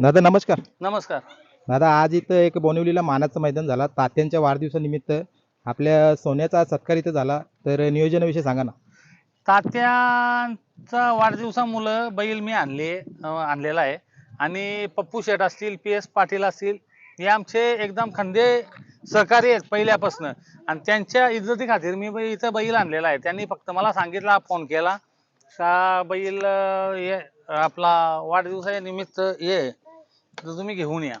दादा नमस्कार. नमस्कार. दादा आज इथं एक बोनिवलीला मानाचं मैदान झाला. तात्यांच्या वाढदिवसानिमित्त आपल्या सोन्याचा सत्कार इथं झाला. तर नियोजनाविषयी सांगा ना. तात्यांचा वाढदिवसामुळं बैल मी आणले अं, आणलेला आहे. आणि पप्पू शेठ असतील पी एस पाटील असतील हे आमचे एकदम खंदे सहकारी आहेत पहिल्यापासून. आणि त्यांच्या इज्जती खातीर मी बै- इथं बैल आणलेला आहे. त्यांनी फक्त मला सांगितला फोन केला. का बैल अं, ये आपला वाढदिवसाच्या निमित्त ये तर तुम्ही घेऊन या.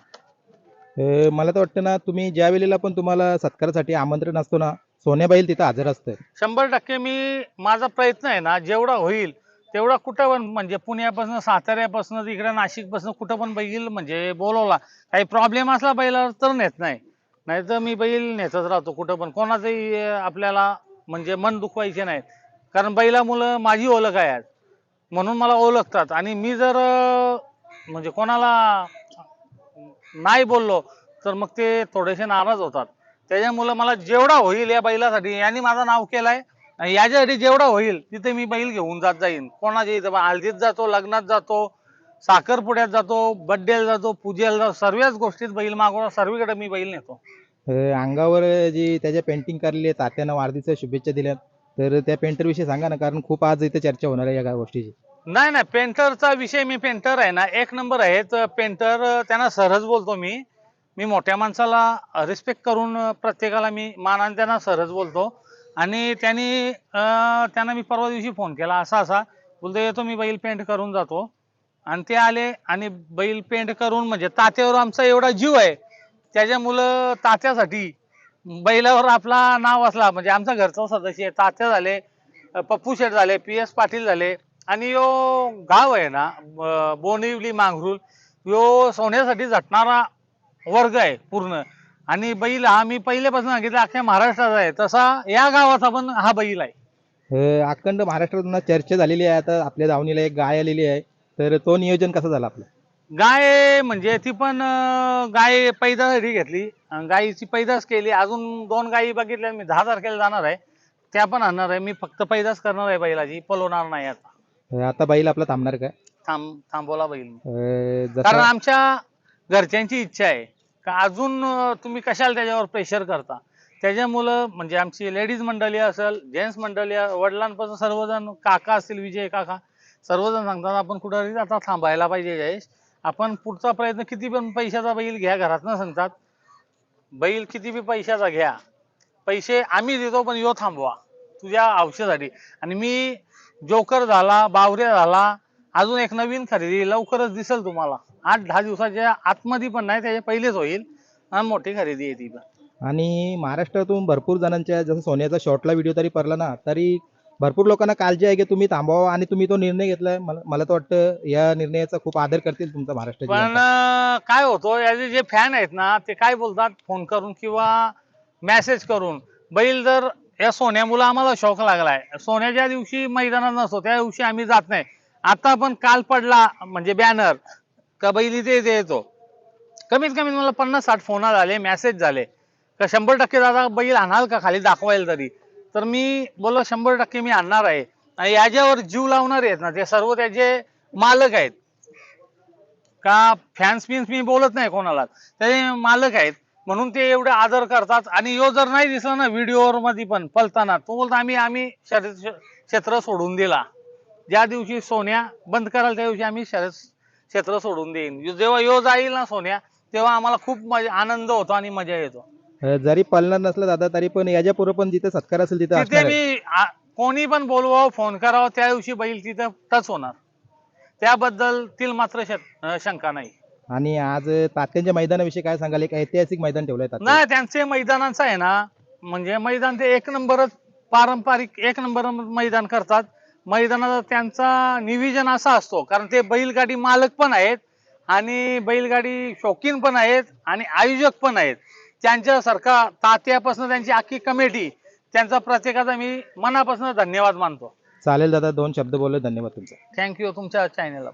अं, मला तर वाटतं ना तुम्ही ज्या वेळेला पण तुम्हाला सत्कारासाठी आमंत्रण असतो ना सोन्या बैल तिथं हजर असतं शंभर टक्के मी माझा प्रयत्न आहे ना जेवढा होईल तेवढा कुठं पण म्हणजे पुण्यापासून साताऱ्यापासून इकडे नाशिकपासून कुठं पण बैल म्हणजे बोलवला काही प्रॉब्लेम असला बैलावर तर नेत नाही. नाही तर मी बैल नेतच राहतो कुठं पण. कोणाचंही अं, आपल्याला म्हणजे मन दुखवायचे नाहीत. कारण बैलामुळं माझी ओळख आहे आज. म्हणून मला ओळखतात. आणि मी जर म्हणजे कोणाला नाही बोललो तर मग ते थोडेसे नाराज होतात. त्याच्यामुळं मला जेवढा होईल या बैलासाठी यांनी माझं नाव केलंय आणि याच्यासाठी जेवढा होईल तिथे मी बैल घेऊन जात जाईन. कोणाच्या इथं हळदीत जातो लग्नात जातो साखरपुड्यात जातो बड्डेला जातो पूजेला जातो सर्वच गोष्टीत बैल मागवला सर्वीकडे मी बैल नेतो. अंगावर जी त्याच्या पेंटिंग करलेली आहे तात्यानं वाढदिवसाच्या शुभेच्छा दिल्या तर त्या पेंटर विषयी सांगा ना कारण खूप आज इथे चर्चा होणार आहे या गोष्टीची. नाही नाही पेंटरचा विषय मी पेंटर आहे ना एक नंबर आहे. तर पेंटर त्यांना सहज बोलतो मी. मी मोठ्या माणसाला रिस्पेक्ट करून प्रत्येकाला मी मानाने त्यांना सरच बोलतो. आणि त्यांनी त्यांना मी परवा दिवशी फोन केला. असा असा बोलतो येतो मी बैल पेंट करून जातो. आणि ते आले आणि बैल पेंट करून म्हणजे तात्यावर आमचा एवढा जीव आहे. त्याच्यामुळं तात्यासाठी बैलावर आपला नाव असला म्हणजे आमचा घरचा सदस्य तात्या झाले पप्पू शेठ झाले पी एस पाटील झाले आणि यो गाव आहे ना बोनिवली मांगरूल यो सोन्यासाठी झटणारा वर्ग आहे पूर्ण. आणि बैल हा मी पहिल्यापासून सांगितलं अख्ख्या महाराष्ट्राचा आहे तसा या गावाचा पण हा बैल आहे. अखंड महाराष्ट्रात चर्चा झालेली आहे आता आपल्या धावणीला एक गाय आलेली आहे तर तो नियोजन कसं झालं आपलं? गाय म्हणजे ती पण अं, गाय पैदासाठी घेतली. अन् गायीची पैदास केली. अजून दोन गायी बघितल्या मी दहा तारखेला जाणार आहे. त्या पण आणणार आहे. मी फक्त पैदास करणार आहे बैलाची. पलवणार नाही आता. अं, आता बैल आपला थांबणार काय? थांब थांबवला बैल मी. अं, कारण जसं आमच्या घरच्यांची इच्छा आहे. का अजून अं, तुम्ही कशाला त्याच्यावर प्रेशर करता? त्याच्यामुळं म्हणजे आमची लेडीज मंडळी असेल जेंट्स मंडळी अ- वडिलांपासून सर्वजण काका असतील विजय काका सर्वजण सांगतात आपण कुठं आता थांबायला पाहिजे जयेश. आपण पुढचा प्रयत्न किती पण पैशाचा बैल घ्या घरात सांगतात. बैल किती बी पैशाचा घ्या. पैसे आम्ही देतो पण यो थांबवा. तुझ्या औषधासाठी आणि मी जोकर झाला बावऱ्या झाला अजून एक नवीन खरेदी लवकरच दिसेल तुम्हाला. आठ दहा दिवसाच्या आतमध्ये पण नाही त्याच्या पहिलेच होईल. आणि मोठी खरेदी आहे ती पण. आणि महाराष्ट्रातून भरपूर जणांच्या जसं सोन्याचा शॉर्टला व्हिडिओ तरी पडला ना तरी भरपूर लोकांना काळजी आहे की तुम्ही थांबावा आणि तुम्ही तो निर्णय घेतलाय. मला मला तर वाटतं या निर्णयाचा खूप आदर करतील तुमचा महाराष्ट्र पण अं, काय होतो याचे जे फॅन आहेत ना ते काय बोलतात? फोन करून किंवा मेसेज करून. बैल जर या सोन्या मुलं आम्हाला शौक लागलाय. सोन्याच्या दिवशी मैदानात नसतो त्या दिवशी आम्ही जात नाही. आता पण काल पडला म्हणजे बॅनर का बैल इथे इथे येतो. कमीत कमी मला पन्नास साठ फोन झाले मेसेज झाले. का शंभर टक्के दादा बैल आणाल का खाली दाखवायला तरी? तर मी बोललो शंभर टक्के मी आणणार आहे. आणि याच्यावर जीव लावणारे आहेत ना ते सर्व त्याचे मालक आहेत. का फॅन्स बिन्स मी बोलत नाही कोणाला. ते मालक आहेत. म्हणून ते एवढे आदर करतात. आणि यो जर नाही दिसला ना व्हिडिओवर मध्ये पण पलताना तो बोलतो आम्ही आम्ही शर्यत क्षेत्र सोडून दिला. ज्या दिवशी सोन्या बंद कराल त्या दिवशी आम्ही शर्यत क्षेत्र सोडून देईन. जेव्हा यो जाईल ना सोन्या तेव्हा आम्हाला खूप मजा आनंद होतो आणि मजा येतो. जरी पळणार नसलं दादा तरी पण याच्यापुढे पण जिथे सत्कार असेल तिथे तिथे असणार आहे. मी आ- कोणी पण बोलवावं फोन करावं त्या दिवशी बैल तिथं टच होणार. त्याबद्दल तील मात्र अं, शंका नाही. आणि आज तात्यांच्या मैदानाविषयी काय सांगाल? एक ऐतिहासिक मैदान ठेवलंय तात्या. नाही त्यांचे मैदानाचं आहे ना म्हणजे मैदान ते एक नंबरच पारंपरिक एक नंबर मैदान करतात. मैदानाचा त्यांचा निविजन असा असतो कारण ते बैलगाडी मालक पण आहेत आणि बैलगाडी शौकीन पण आहेत आणि आयोजक पण आहेत. त्यांच्यासारखा तात्यापासून त्यांची अख्खी कमिटी त्यांचा प्रत्येकाचा मी मनापासून धन्यवाद मानतो. चालेल दादा दोन शब्द बोलले धन्यवाद तुमचा. थँक्यू तुमच्या चॅनलला